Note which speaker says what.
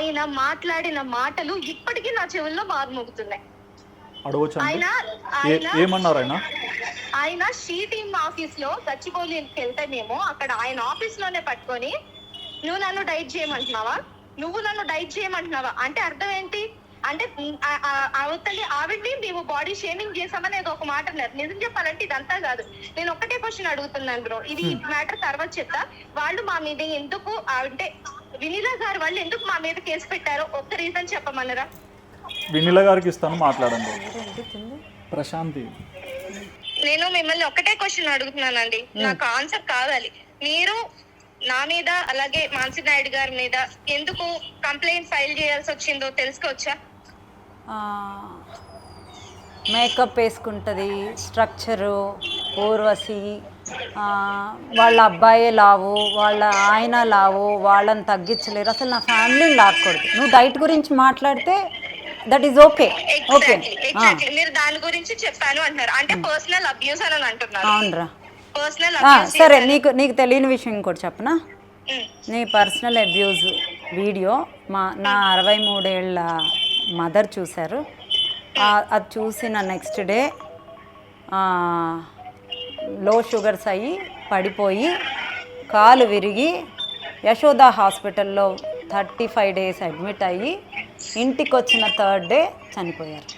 Speaker 1: ఆయన మాట్లాడిన మాటలు ఇప్పటికీ నా చెవుల్లో
Speaker 2: అడగొచ్చు
Speaker 1: ఆయన ఆయన
Speaker 2: ఏమన్నారు ఆయన?
Speaker 1: ఆయన షీ టీమ్ ఆఫీస్లో గచ్చిబౌలికి వెళ్తే మేము అక్కడ ఆయన ఆఫీస్లోనే పట్టుకొని నువ్వు నన్ను డైట్ చేయమంటున్నావా? నువ్వు నన్ను డైట్ చేయమంటున్నావా? అంటే అర్థం ఏంటి? అంటే అవతలి ఆవిడ్ని మేము బాడీ షేమింగ్ చేసామని ఏదో ఒక మాట అన్నారు. నిజం చెప్పాలంటే ఇదంతా కాదు. నేను ఒక్కటే క్వశ్చన్ అడుగుతున్నాను బ్రో. ఇది మ్యాటర్ తర్వాత చెప్తా. వాళ్ళు మా మీద ఎందుకు అంటే వినీలా గారు వాళ్ళు ఎందుకు మా మీద కేసు పెట్టారో ఒక్క రీజన్ చెప్పమన్నరా?
Speaker 2: వినిల గారికి ఇస్తాను మాట్లాడండి. ప్రశాంతి.
Speaker 1: నేను మిమ్మల్ని ఒకటే క్వశ్చన్ అడుగుతున్నానండి. నాకు ఆన్సర్ కావాలి. మీరు నా మీద అలాగే మాన్సి నాయుడు గారి మీద ఎందుకు కంప్లైంట్ ఫైల్ చేయాల్సి వచ్చిందో తెలుసుకోవచ్చా?
Speaker 3: మేకప్ వేసుకుంటుంది స్ట్రక్చరు ఊర్వశి వాళ్ళ అబ్బాయే లావు వాళ్ళ ఆయన లావు వాళ్ళని తగ్గించలేరు. అసలు నా ఫ్యామిలీని లాక్కూడదు. నువ్వు డైట్ గురించి మాట్లాడితే దట్ ఈజ్ ఓకే ఓకే
Speaker 1: మీరు దాని గురించి చెప్పాను అంటున్నారు. అంటే పర్సనల్ అబ్యూస్ అని అంటున్నారు.
Speaker 3: అవునరా.
Speaker 1: పర్సనల్
Speaker 3: సరే నీకు నీకు తెలియని విషయం ఇంకోటి చెప్పనా? నీ పర్సనల్ అబ్యూజ్ వీడియో మా నా అరవై మూడేళ్ళ మదర్ చూశారు. అది చూసిన నెక్స్ట్ డే లో షుగర్స్ అయ్యి పడిపోయి కాలు విరిగి యశోద హాస్పిటల్లో థర్టీ ఫైవ్ డేస్ అడ్మిట్ అయ్యి ఇంటికి వచ్చిన థర్డ్ డే చనిపోయారు.